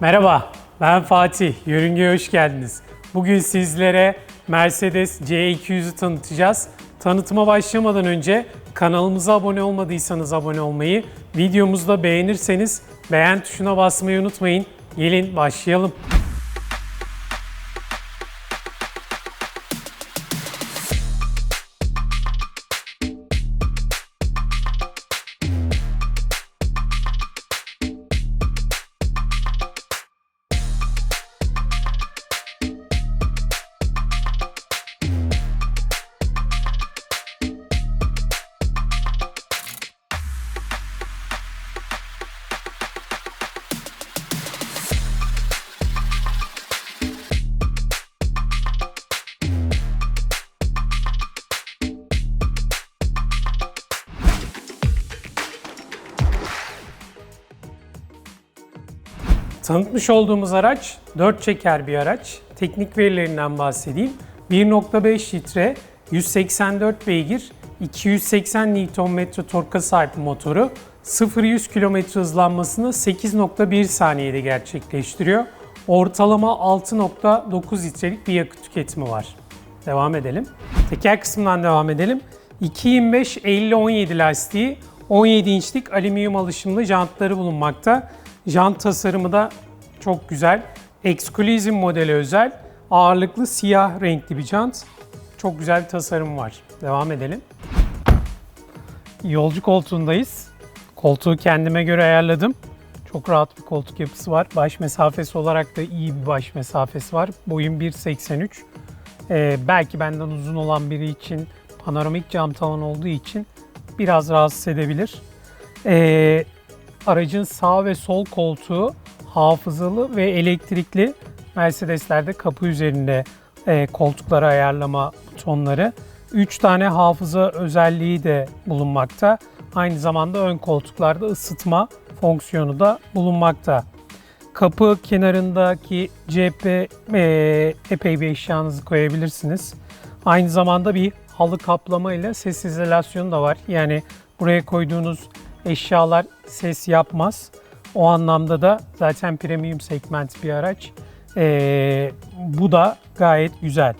Merhaba, ben Fatih. Yörüngeye hoş geldiniz. Bugün sizlere Mercedes C200'ü tanıtacağız. Tanıtıma başlamadan önce kanalımıza abone olmadıysanız abone olmayı, videomuzu da beğenirseniz beğen tuşuna basmayı unutmayın. Gelin başlayalım. Tanıtmış olduğumuz araç 4 çeker bir araç. Teknik verilerinden bahsedeyim. 1.5 litre, 184 beygir, 280 Nm torka sahip motoru 0-100 km hızlanmasını 8.1 saniyede gerçekleştiriyor. Ortalama 6.9 litrelik bir yakıt tüketimi var. Devam edelim. Teker kısmından devam edelim. 2.25 50-17 lastiği 17 inçlik alüminyum alışımlı jantları bulunmakta. Jant tasarımı da çok güzel. Exclusive modele özel. Ağırlıklı siyah renkli bir jant. Çok güzel bir tasarım var. Devam edelim. Yolcu koltuğundayız. Koltuğu kendime göre ayarladım. Çok rahat bir koltuk yapısı var. Baş mesafesi olarak da iyi bir baş mesafesi var. Boyum 1.83. Ee, belki benden uzun olan biri için panoramik cam tavan olduğu için biraz rahatsız edebilir. Ee, aracın sağ ve sol koltuğu hafızalı ve elektrikli. Mercedes'lerde kapı üzerinde e, koltukları ayarlama butonları. 3 tane hafıza özelliği de bulunmakta. Aynı zamanda ön koltuklarda ısıtma fonksiyonu da bulunmakta. Kapı kenarındaki cephe e, epey bir eşyanızı koyabilirsiniz. Aynı zamanda bir halı kaplama ile ses izolasyonu da var. Yani buraya koyduğunuz eşyalar ses yapmaz. O anlamda da zaten premium segment bir araç. Ee, bu da gayet güzel.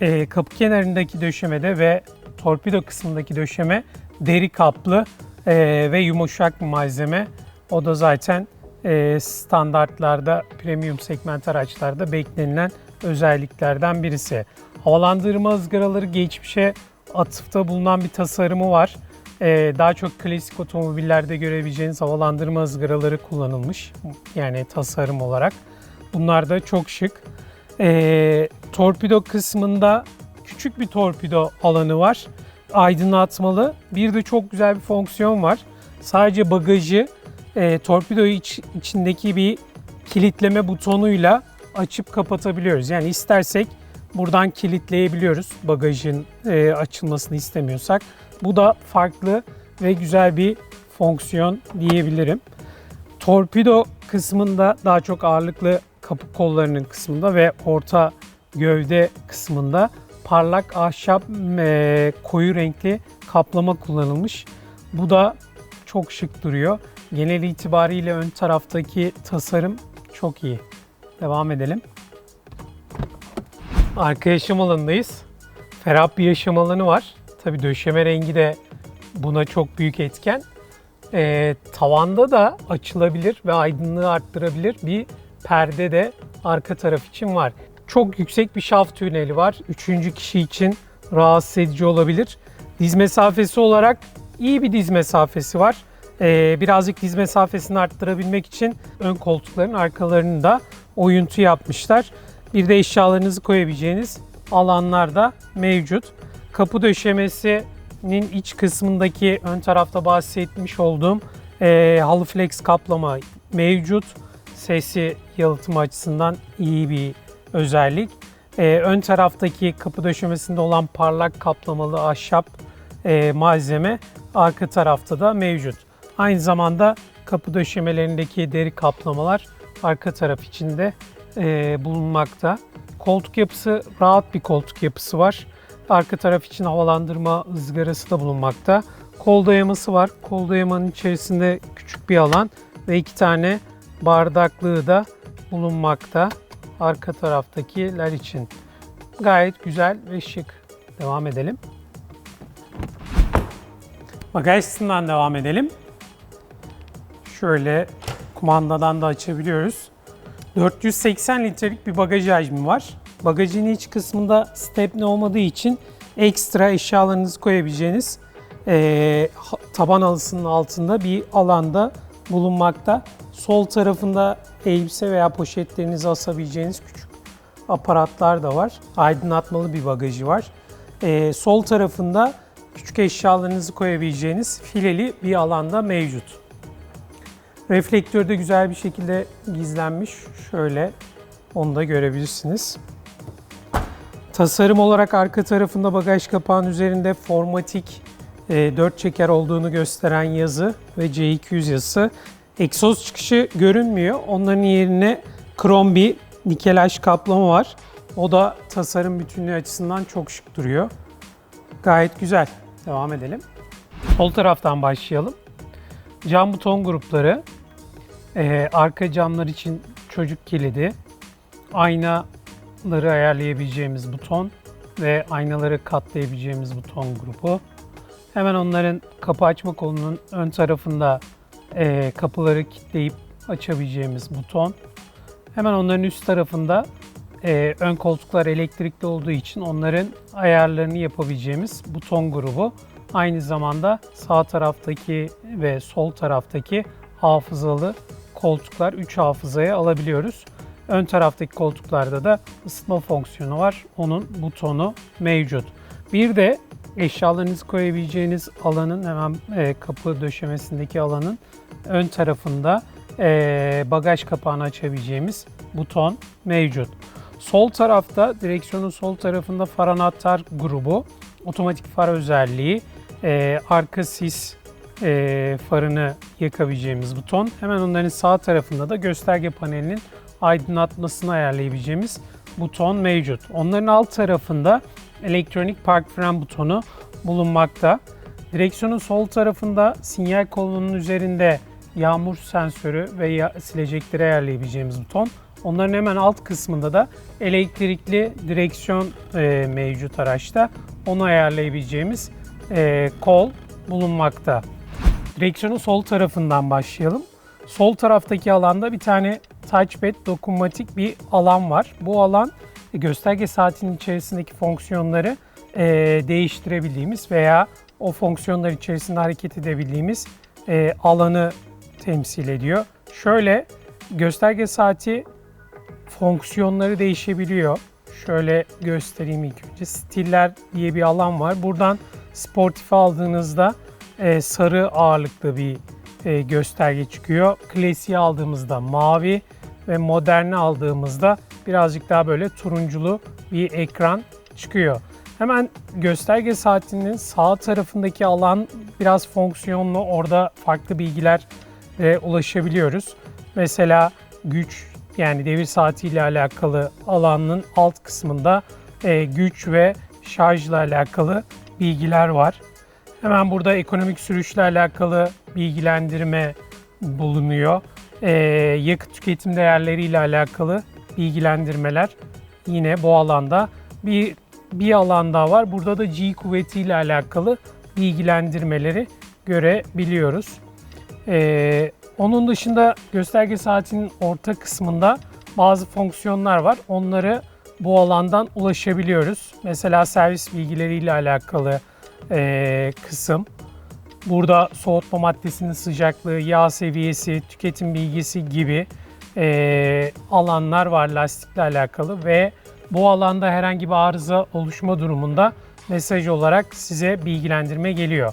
Ee, kapı kenarındaki döşemede ve torpido kısmındaki döşeme deri kaplı ee, ve yumuşak bir malzeme. O da zaten e, standartlarda premium segment araçlarda beklenilen özelliklerden birisi. Havalandırma ızgaraları geçmişe atıfta bulunan bir tasarımı var. Ee, daha çok klasik otomobillerde görebileceğiniz havalandırma ızgaraları kullanılmış. Yani tasarım olarak. Bunlar da çok şık. Ee, torpido kısmında küçük bir torpido alanı var. Aydınlatmalı. Bir de çok güzel bir fonksiyon var. Sadece bagajı e, içindeki bir kilitleme butonuyla açıp kapatabiliyoruz. Yani istersek buradan kilitleyebiliyoruz bagajın e, açılmasını istemiyorsak. Bu da farklı ve güzel bir fonksiyon diyebilirim. Torpido kısmında daha çok ağırlıklı kapı kollarının kısmında ve orta gövde kısmında parlak ahşap e, koyu renkli kaplama kullanılmış. Bu da çok şık duruyor. Genel itibariyle ön taraftaki tasarım çok iyi. Devam edelim. Arka yaşam alanındayız. Ferah bir yaşam alanı var. Tabii döşeme rengi de buna çok büyük etken. Ee, tavanda da açılabilir ve aydınlığı arttırabilir bir perde de arka taraf için var. Çok yüksek bir şaft tüneli var. Üçüncü kişi için rahatsız edici olabilir. Diz mesafesi olarak iyi bir diz mesafesi var. Ee, birazcık diz mesafesini arttırabilmek için ön koltukların arkalarını da oyuntu yapmışlar. Bir de eşyalarınızı koyabileceğiniz alanlar da mevcut. Kapı döşemesinin iç kısmındaki ön tarafta bahsetmiş olduğum e, halı flex kaplama mevcut. Sesi yalıtımı açısından iyi bir özellik. E, ön taraftaki kapı döşemesinde olan parlak kaplamalı ahşap e, malzeme arka tarafta da mevcut. Aynı zamanda kapı döşemelerindeki deri kaplamalar arka taraf içinde e, bulunmakta. Koltuk yapısı rahat bir koltuk yapısı var. Arka taraf için havalandırma ızgarası da bulunmakta. Kol dayaması var. Kol dayamanın içerisinde küçük bir alan ve iki tane bardaklığı da bulunmakta arka taraftakiler için. Gayet güzel ve şık. Devam edelim. Bagaj kısmından devam edelim. Şöyle kumandadan da açabiliyoruz. 480 litrelik bir bagaj hacmi var. Bagajın iç kısmında stepne olmadığı için ekstra eşyalarınızı koyabileceğiniz ha- taban halısının altında bir alanda bulunmakta. Sol tarafında elbise veya poşetlerinizi asabileceğiniz küçük aparatlar da var. Aydınlatmalı bir bagajı var. Eee, sol tarafında küçük eşyalarınızı koyabileceğiniz fileli bir alanda mevcut. Reflektör de güzel bir şekilde gizlenmiş. Şöyle onu da görebilirsiniz. Tasarım olarak arka tarafında bagaj kapağının üzerinde formatik 4 çeker olduğunu gösteren yazı ve C200 yazısı. Egzoz çıkışı görünmüyor. Onların yerine krom bir nikelaj kaplama var. O da tasarım bütünlüğü açısından çok şık duruyor. Gayet güzel. Devam edelim. Sol taraftan başlayalım. Cam buton grupları, ee, arka camlar için çocuk kilidi, aynaları ayarlayabileceğimiz buton ve aynaları katlayabileceğimiz buton grubu. Hemen onların kapı açma kolunun ön tarafında ee, kapıları kilitleyip açabileceğimiz buton. Hemen onların üst tarafında ee, ön koltuklar elektrikli olduğu için onların ayarlarını yapabileceğimiz buton grubu. Aynı zamanda sağ taraftaki ve sol taraftaki hafızalı koltuklar 3 hafızaya alabiliyoruz. Ön taraftaki koltuklarda da ısıtma fonksiyonu var. Onun butonu mevcut. Bir de eşyalarınızı koyabileceğiniz alanın hemen e, kapı döşemesindeki alanın ön tarafında e, bagaj kapağını açabileceğimiz buton mevcut. Sol tarafta direksiyonun sol tarafında far anahtar grubu, otomatik far özelliği, e, arka sis farını yakabileceğimiz buton. Hemen onların sağ tarafında da gösterge panelinin aydınlatmasını ayarlayabileceğimiz buton mevcut. Onların alt tarafında elektronik park fren butonu bulunmakta. Direksiyonun sol tarafında sinyal kolunun üzerinde yağmur sensörü ve silecekleri ayarlayabileceğimiz buton. Onların hemen alt kısmında da elektrikli direksiyon e, mevcut araçta. Onu ayarlayabileceğimiz e, kol bulunmakta. Direksiyonun sol tarafından başlayalım. Sol taraftaki alanda bir tane touchpad dokunmatik bir alan var. Bu alan gösterge saatinin içerisindeki fonksiyonları e, değiştirebildiğimiz veya o fonksiyonlar içerisinde hareket edebildiğimiz e, alanı temsil ediyor. Şöyle gösterge saati fonksiyonları değişebiliyor. Şöyle göstereyim ilk önce. Stiller diye bir alan var. Buradan sportif aldığınızda e, sarı ağırlıklı bir e, gösterge çıkıyor. Klasiği aldığımızda mavi ve moderni aldığımızda birazcık daha böyle turunculu bir ekran çıkıyor. Hemen gösterge saatinin sağ tarafındaki alan biraz fonksiyonlu. Orada farklı bilgiler e, ulaşabiliyoruz. Mesela güç yani devir saati ile alakalı alanın alt kısmında e, güç ve şarjla alakalı bilgiler var. Hemen burada ekonomik sürüşle alakalı bilgilendirme bulunuyor. E, yakıt tüketim değerleri ile alakalı bilgilendirmeler yine bu alanda. Bir bir alan daha var. Burada da G kuvveti ile alakalı bilgilendirmeleri görebiliyoruz. Ee, onun dışında gösterge saatinin orta kısmında bazı fonksiyonlar var. Onları bu alandan ulaşabiliyoruz. Mesela servis bilgileriyle alakalı ee, kısım. Burada soğutma maddesinin sıcaklığı, yağ seviyesi, tüketim bilgisi gibi ee, alanlar var lastikle alakalı ve bu alanda herhangi bir arıza oluşma durumunda mesaj olarak size bilgilendirme geliyor.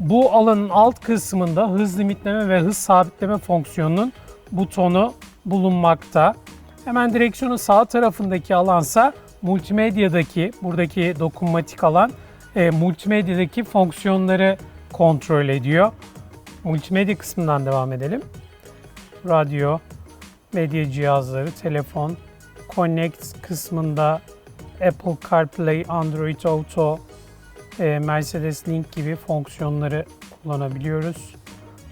Bu alanın alt kısmında hız limitleme ve hız sabitleme fonksiyonunun butonu bulunmakta. Hemen direksiyonun sağ tarafındaki alansa multimedyadaki, buradaki dokunmatik alan e, multimedyadaki fonksiyonları kontrol ediyor. Multimedya kısmından devam edelim. Radyo, medya cihazları, telefon, Connect kısmında Apple CarPlay, Android Auto, e, Mercedes Link gibi fonksiyonları kullanabiliyoruz.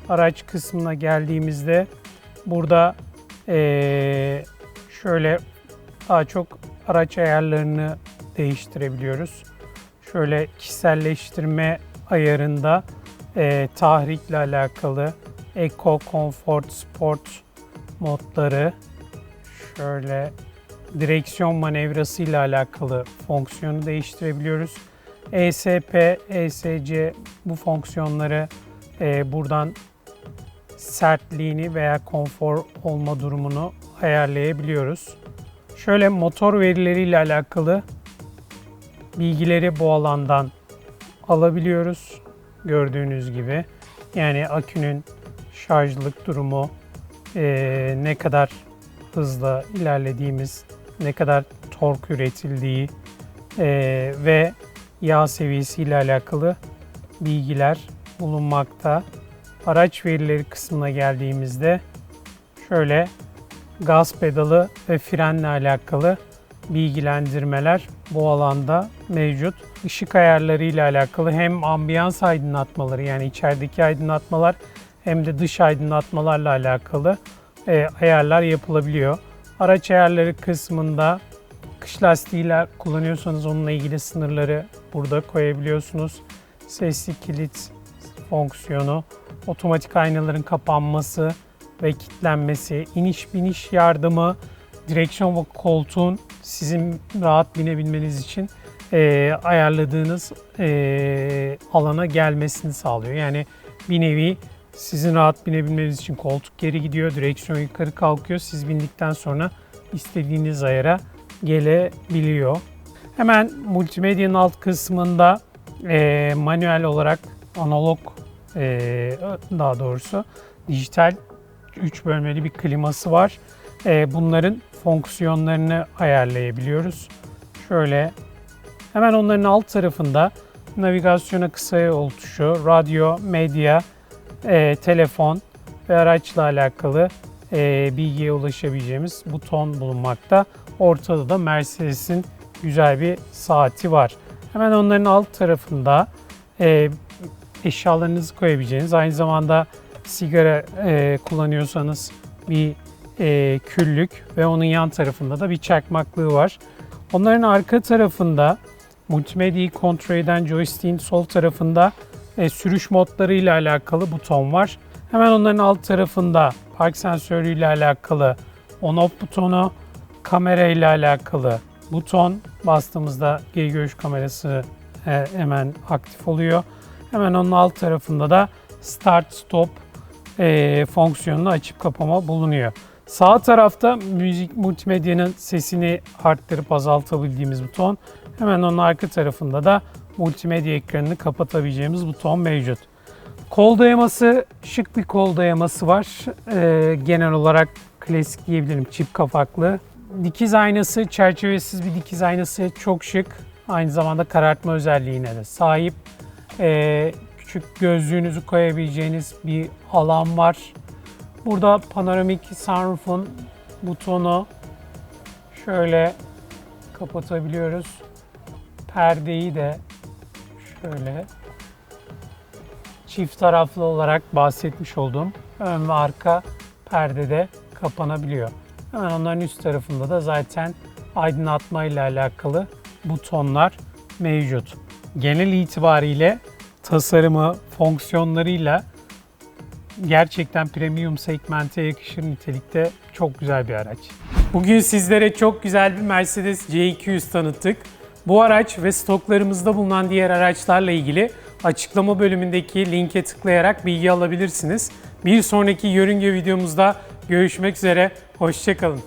Araç kısmına geldiğimizde burada eee, şöyle daha çok araç ayarlarını değiştirebiliyoruz. Şöyle kişiselleştirme ayarında eee tahrikle alakalı Eco, Comfort, Sport modları şöyle direksiyon manevrası ile alakalı fonksiyonu değiştirebiliyoruz. ESP, ESC bu fonksiyonları e, buradan sertliğini veya konfor olma durumunu ayarlayabiliyoruz. Şöyle motor verileriyle alakalı bilgileri bu alandan alabiliyoruz. Gördüğünüz gibi. Yani akünün şarjlık durumu, eee, ne kadar hızla ilerlediğimiz, ne kadar tork üretildiği eee, ve yağ seviyesi ile alakalı bilgiler bulunmakta. Araç verileri kısmına geldiğimizde şöyle gaz pedalı ve frenle alakalı bilgilendirmeler bu alanda mevcut. Işık ayarları ile alakalı hem ambiyans aydınlatmaları yani içerideki aydınlatmalar hem de dış aydınlatmalarla alakalı e, ayarlar yapılabiliyor. Araç ayarları kısmında kış lastiğiyle kullanıyorsanız onunla ilgili sınırları burada koyabiliyorsunuz. Sesli kilit fonksiyonu, otomatik aynaların kapanması ve kilitlenmesi, iniş biniş yardımı, direksiyon ve koltuğun sizin rahat binebilmeniz için e, ayarladığınız e, alana gelmesini sağlıyor. Yani bir nevi sizin rahat binebilmeniz için koltuk geri gidiyor, direksiyon yukarı kalkıyor. Siz bindikten sonra istediğiniz ayara gelebiliyor. Hemen multimedyanın alt kısmında e, manuel olarak analog e, daha doğrusu dijital 3 bölmeli bir kliması var. E, bunların fonksiyonlarını ayarlayabiliyoruz. Şöyle hemen onların alt tarafında navigasyona kısa yol tuşu, radyo, medya, e, telefon ve araçla alakalı e, bilgiye ulaşabileceğimiz buton bulunmakta. Ortada da Mercedes'in güzel bir saati var. Hemen onların alt tarafında eşyalarınızı koyabileceğiniz, aynı zamanda sigara kullanıyorsanız bir e, küllük ve onun yan tarafında da bir çakmaklığı var. Onların arka tarafında multimedyayı kontrol eden joystick'in sol tarafında e, sürüş modları ile alakalı buton var. Hemen onların alt tarafında park sensörü ile alakalı on-off butonu, kamera ile alakalı buton bastığımızda geri görüş kamerası e, hemen aktif oluyor. Hemen onun alt tarafında da start stop e, fonksiyonunu açıp kapama bulunuyor. Sağ tarafta müzik multimedyanın sesini arttırıp azaltabildiğimiz buton. Hemen onun arka tarafında da multimedya ekranını kapatabileceğimiz buton mevcut. Kol dayaması şık bir kol dayaması var. Ee, genel olarak klasik diyebilirim çift kapaklı. Dikiz aynası, çerçevesiz bir dikiz aynası çok şık. Aynı zamanda karartma özelliğine de sahip. Ee, küçük gözlüğünüzü koyabileceğiniz bir alan var. Burada panoramik sunroof'un butonu şöyle kapatabiliyoruz. Perdeyi de şöyle çift taraflı olarak bahsetmiş olduğum ön ve arka perdede kapanabiliyor. Hemen onların üst tarafında da zaten aydınlatma ile alakalı butonlar mevcut. Genel itibariyle tasarımı, fonksiyonlarıyla gerçekten premium segmente yakışır nitelikte çok güzel bir araç. Bugün sizlere çok güzel bir Mercedes C200 tanıttık. Bu araç ve stoklarımızda bulunan diğer araçlarla ilgili açıklama bölümündeki linke tıklayarak bilgi alabilirsiniz. Bir sonraki yörünge videomuzda görüşmek üzere, hoşçakalın.